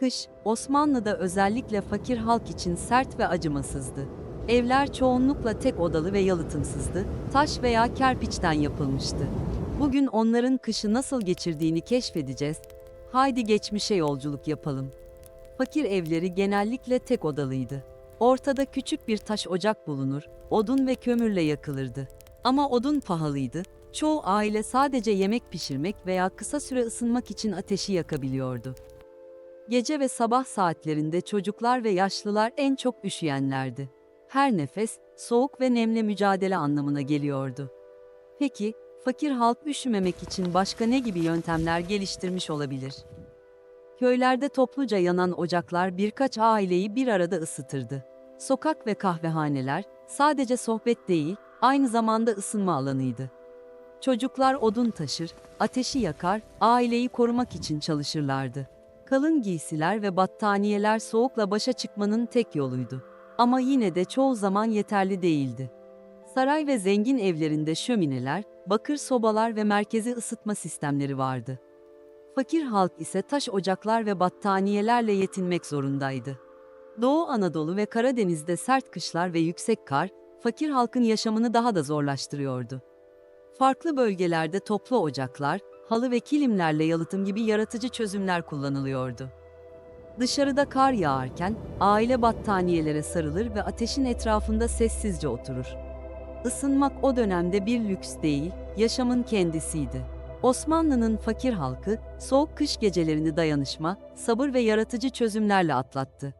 Kış, Osmanlı'da özellikle fakir halk için sert ve acımasızdı. Evler çoğunlukla tek odalı ve yalıtımsızdı, taş veya kerpiçten yapılmıştı. Bugün onların kışı nasıl geçirdiğini keşfedeceğiz. Haydi geçmişe yolculuk yapalım. Fakir evleri genellikle tek odalıydı. Ortada küçük bir taş ocak bulunur, odun ve kömürle yakılırdı. Ama odun pahalıydı. Çoğu aile sadece yemek pişirmek veya kısa süre ısınmak için ateşi yakabiliyordu. Gece ve sabah saatlerinde çocuklar ve yaşlılar en çok üşüyenlerdi. Her nefes, soğuk ve nemle mücadele anlamına geliyordu. Peki, fakir halk üşümemek için başka ne gibi yöntemler geliştirmiş olabilir? Köylerde topluca yanan ocaklar birkaç aileyi bir arada ısıtırdı. Sokak ve kahvehaneler sadece sohbet değil, aynı zamanda ısınma alanıydı. Çocuklar odun taşır, ateşi yakar, aileyi korumak için çalışırlardı. Kalın giysiler ve battaniyeler soğukla başa çıkmanın tek yoluydu. Ama yine de çoğu zaman yeterli değildi. Saray ve zengin evlerinde şömineler, bakır sobalar ve merkezi ısıtma sistemleri vardı. Fakir halk ise taş ocaklar ve battaniyelerle yetinmek zorundaydı. Doğu Anadolu ve Karadeniz'de sert kışlar ve yüksek kar, fakir halkın yaşamını daha da zorlaştırıyordu. Farklı bölgelerde toplu ocaklar, halı ve kilimlerle yalıtım gibi yaratıcı çözümler kullanılıyordu. Dışarıda kar yağarken aile battaniyelere sarılır ve ateşin etrafında sessizce oturur. Isınmak o dönemde bir lüks değil, yaşamın kendisiydi. Osmanlı'nın fakir halkı soğuk kış gecelerini dayanışma, sabır ve yaratıcı çözümlerle atlattı.